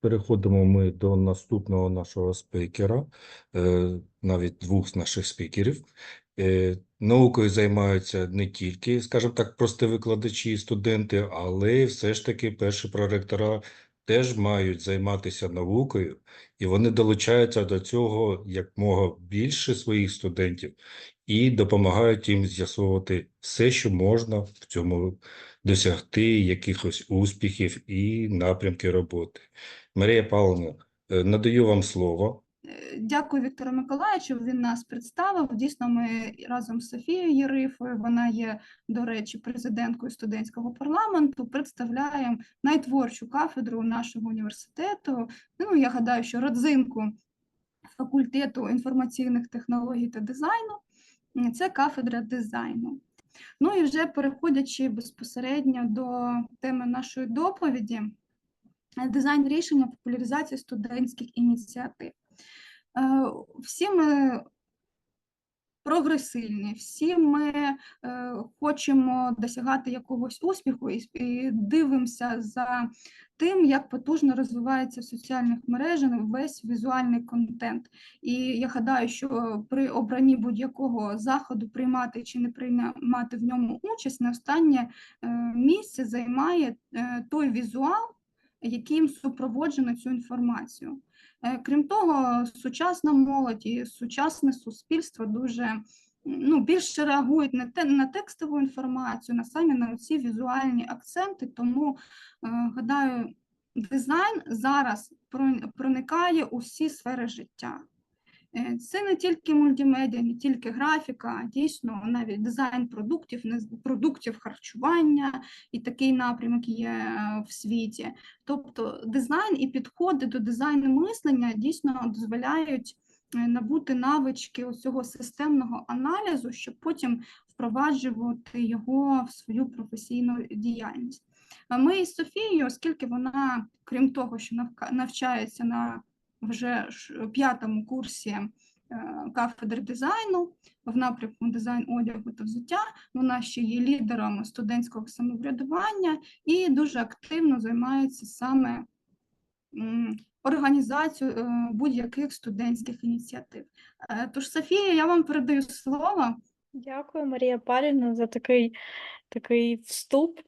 переходимо ми до наступного нашого спікера, е, навіть двох з наших спікерів. Е, Наукою займаються не тільки, скажімо так, прості викладачі студенти, але все ж таки перші проректора теж мають займатися наукою, і вони долучаються до цього якмога більше своїх студентів і допомагають їм з'ясовувати все, що можна в цьому досягти якихось успіхів і напрямки роботи. Марія Павловна, е, надаю вам слово. Е, Дякую Віктору Миколаївичу. Він нас представив. Дійсно, ми разом з Софією Єрифою, вона є, до речі, президенткою студентського парламенту, представляємо найтворчу кафедру нашого університету. Ну, я гадаю, що родзинку факультету інформаційних технологій та дизайну це кафедра дизайну. Ну і вже переходячи безпосередньо до теми нашої доповіді, дизайн рішення популяризації студентських ініціатив. Е, Всі ми прогресивні, всі ми е, хочемо досягати якогось успіху і, і дивимося за тим, як потужно розвивається в соціальних мережах весь візуальний контент. І я гадаю, що при обранні будь-якого заходу приймати чи не приймати в ньому участь, на останнє е, місце займає е, той візуал, яким супроводжено цю інформацію. Е, Крім того, сучасна молодь і сучасне суспільство дуже ну, більше реагують на те на текстову інформацію, на самі на ці візуальні акценти. Тому е, гадаю, дизайн зараз проникає у всі сфери життя. Е, Це не тільки мультимедіа, не тільки графіка, а дійсно навіть дизайн продуктів, продуктів харчування і такий напрямок є е, в світі. Тобто дизайн і підходи до дизайну мислення дійсно дозволяють е, набути навички цього системного аналізу, щоб потім впроваджувати його в свою професійну діяльність. Ми із Софією, оскільки вона, крім того, що навчається на вже п'ятому курсі е, кафедри дизайну в напрямку дизайн одягу та взуття, вона ще є лідером студентського самоврядування і дуже активно займається саме організацією е, будь-яких студентських ініціатив. Е, Тож, Софія, я вам передаю слово. Дякую, Марія Павлівна, за такий, такий вступ.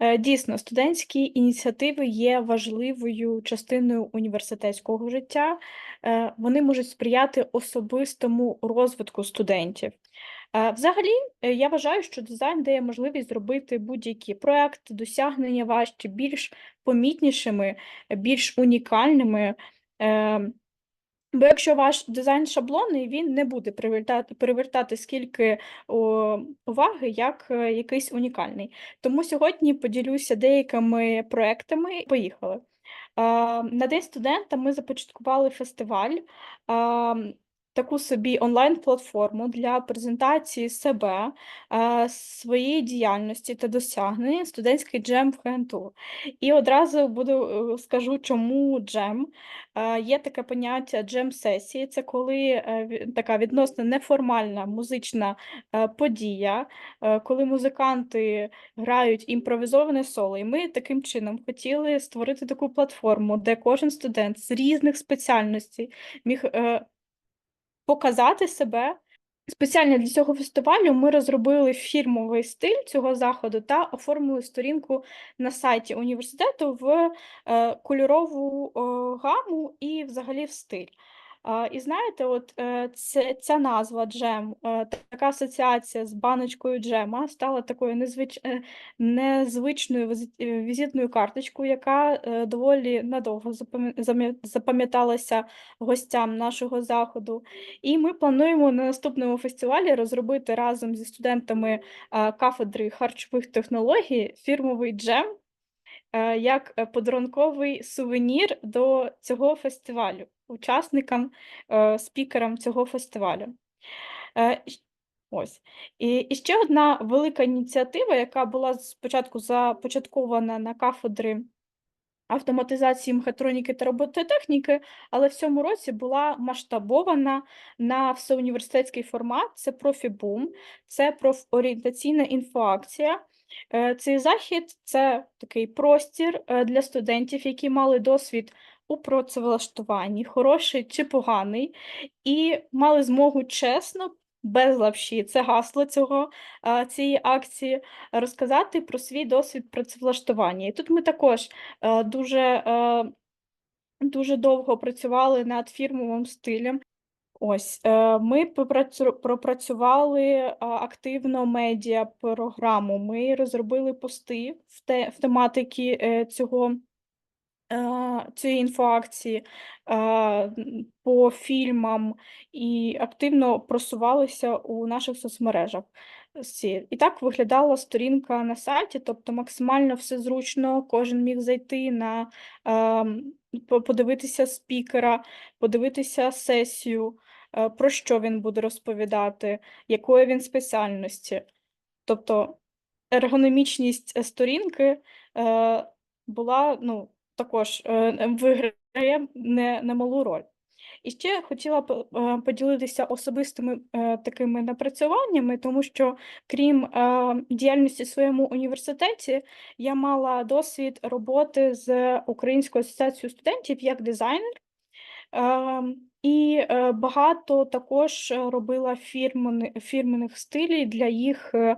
Е, Дійсно, студентські ініціативи є важливою частиною університетського життя. Е, Вони можуть сприяти особистому розвитку студентів. Е, Взагалі, я вважаю, що дизайн дає можливість зробити будь-які проекти, досягнення ваші більш помітнішими, більш унікальними. Бо якщо ваш дизайн шаблонний, він не буде привертати, привертати скільки о, уваги, як е, якийсь унікальний. Тому сьогодні поділюся деякими проектами. Поїхали. Е, На День студента ми започаткували фестиваль, е, таку собі онлайн-платформу для презентації себе, е, своєї діяльності та досягнень студентський джем в ХНТУ. І одразу буду е, скажу, чому джем. Е, Є таке поняття джем-сесії, це коли така відносно неформальна музична подія, коли музиканти грають імпровізоване соло. І ми таким чином хотіли створити таку платформу, де кожен студент з різних спеціальностей міг показати себе. Спеціально для цього фестивалю ми розробили фірмовий стиль цього заходу та оформили сторінку на сайті університету в е, кольорову е, гаму і взагалі в стиль. І знаєте, от е, це, ця назва джем, е, така асоціація з баночкою джема стала такою незвич... е, незвичною візитною карточкою, яка доволі надовго запам'яталася гостям нашого заходу. І ми плануємо на наступному фестивалі розробити разом зі студентами кафедри харчових технологій фірмовий джем як подарунковий сувенір до цього фестивалю, учасникам, е, спікерам цього фестивалю. Е, Ось. І, і ще одна велика ініціатива, яка була спочатку започаткована на кафедри автоматизації мехатроніки та робототехніки, але в цьому році була масштабована на всеуніверситетський формат. Це профібум, це профорієнтаційна інфоакція. Е, Цей захід це такий простір для студентів, які мали досвід у працевлаштуванні, хороший чи поганий, і мали змогу чесно, без лапші, це гасло цього, цієї акції, розказати про свій досвід працевлаштування. І тут ми також е, дуже, е, дуже довго працювали над фірмовим стилем. Ось, е, ми пропрацювали активно медіа програму. Ми розробили пости в, те, в тематики цього, цієї інфоакції е, по фільмам і активно просувалися у наших соцмережах. І так виглядала сторінка на сайті, тобто максимально все зручно, кожен міг зайти на ем, подивитися спікера, подивитися сесію, е, про що він буде розповідати, якої він спеціальності. Тобто ергономічність е, сторінки е, була ну, також е, виграє не, немалу роль. І ще хотіла б е, поділитися особистими е, такими напрацюваннями, тому що крім діяльності в своєму університеті, я мала досвід роботи з Українською асоціацією студентів як дизайнер. І е, багато також е, робила фірмени, фірменних стилів для їх е,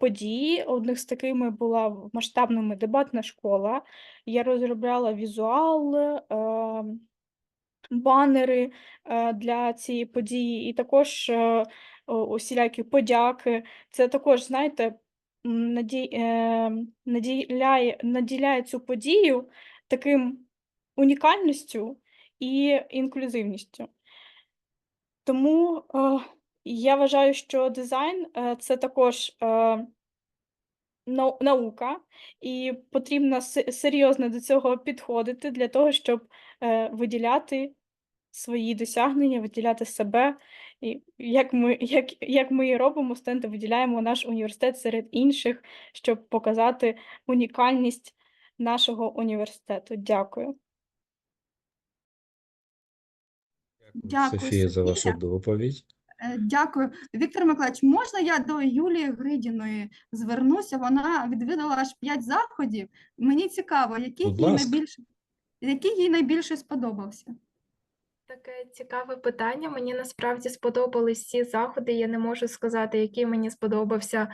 подій. Одних з такими була масштабними дебатна школа. Я розробляла візуал, банери для цієї події, і також усілякі подяки. Це також, знаєте, наділяє, наділяє цю подію таким унікальністю і інклюзивністю. Тому е, я вважаю, що дизайн е, це також е, нау- наука, і потрібно се- серйозно до цього підходити для того, щоб е, виділяти свої досягнення, виділяти себе. І як ми, як, як ми і робимо, студенти виділяємо наш університет серед інших, щоб показати унікальність нашого університету. Дякую. Дякую, Софія, за вашу доповідь. Е, Дякую. Віктор Миколаївич, можна я до Юлії Гридіної звернуся? Вона відвідала аж п'ять заходів. Мені цікаво, який їй найбільше, який їй найбільше сподобався? Таке цікаве питання. Мені насправді сподобались всі заходи. Я не можу сказати, який мені сподобався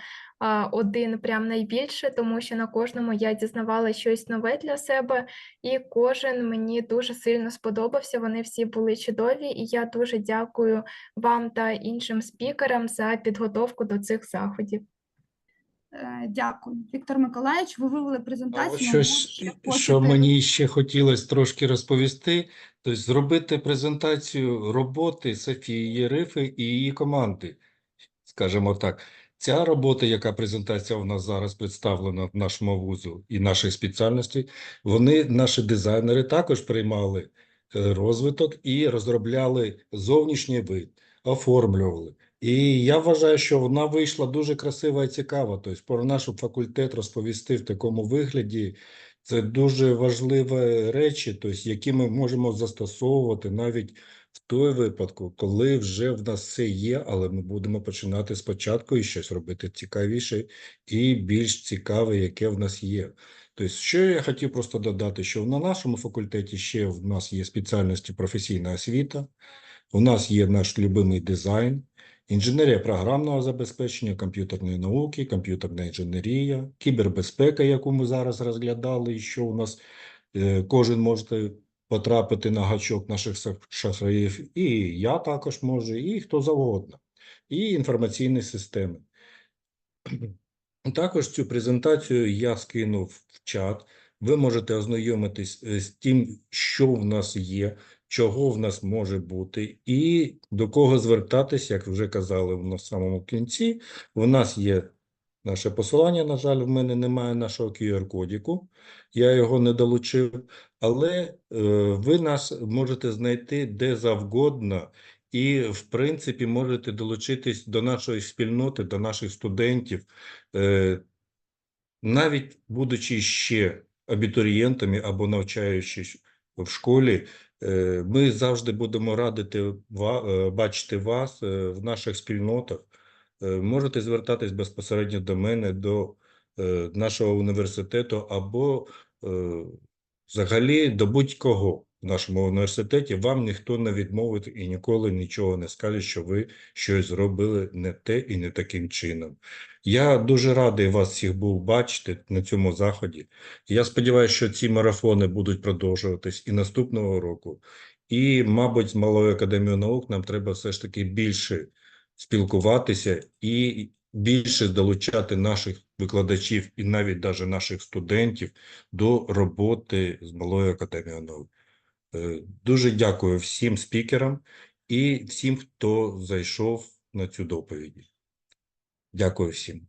один прям найбільше, тому що на кожному я дізнавала щось нове для себе, і кожен мені дуже сильно сподобався. Вони всі були чудові, і я дуже дякую вам та іншим спікерам за підготовку до цих заходів. Е, Дякую. Віктор Миколаївич, ви вивели презентацію. щось, що хочете- мені ще хотілося трошки розповісти, тобто зробити презентацію роботи Софії Єрифи і її команди, скажімо так. Ця робота, яка презентація у нас зараз представлена в нашому вузу і нашій спеціальності, вони, наші дизайнери, також приймали е, розвиток і розробляли зовнішній вид, оформлювали. І я вважаю, що вона вийшла дуже красива і цікава. Тобто про наш факультет розповісти в такому вигляді це дуже важливі речі, тобто, які ми можемо застосовувати навіть в той випадку, коли вже в нас все є, але ми будемо починати спочатку і щось робити цікавіше і більш цікаве, яке в нас є. Тобто, що я хотів просто додати, що на нашому факультеті ще в нас є спеціальності професійна освіта, у нас є наш любимий дизайн, інженерія програмного забезпечення, комп'ютерної науки, комп'ютерна інженерія, кібербезпека, яку ми зараз розглядали, і що у нас е, кожен може потрапити на гачок наших шахраїв, і я також можу, і хто завгодно, і інформаційні системи. Також цю презентацію я скинув в чат. Ви можете ознайомитись е, з тим, що в нас є, чого в нас може бути, і до кого звертатись, як вже казали на самому кінці. У нас є наше посилання. На жаль, в мене немає нашого QR-кодіку, я його не долучив, але е, ви нас можете знайти де завгодно. І, в принципі, можете долучитись до нашої спільноти, до наших студентів, Е, навіть будучи ще абітурієнтами або навчаючись в школі, ми завжди будемо радити е, бачити вас е, в наших спільнотах. Е, Можете звертатись безпосередньо до мене, до е, нашого університету або е, Взагалі, до будь-кого нашому університеті вам ніхто не відмовить і ніколи нічого не скаже, що ви щось зробили не те і не таким чином. Я дуже радий вас всіх був бачити на цьому заході. Я сподіваюся, що ці марафони будуть продовжуватись і наступного року. І, мабуть, з Малою академією наук нам треба все ж таки більше спілкуватися і більше долучати наших викладачів і навіть даже наших студентів до роботи з Малою академією наук. Е, Дуже дякую всім спікерам і всім, хто зайшов на цю доповідь. Дякую всім.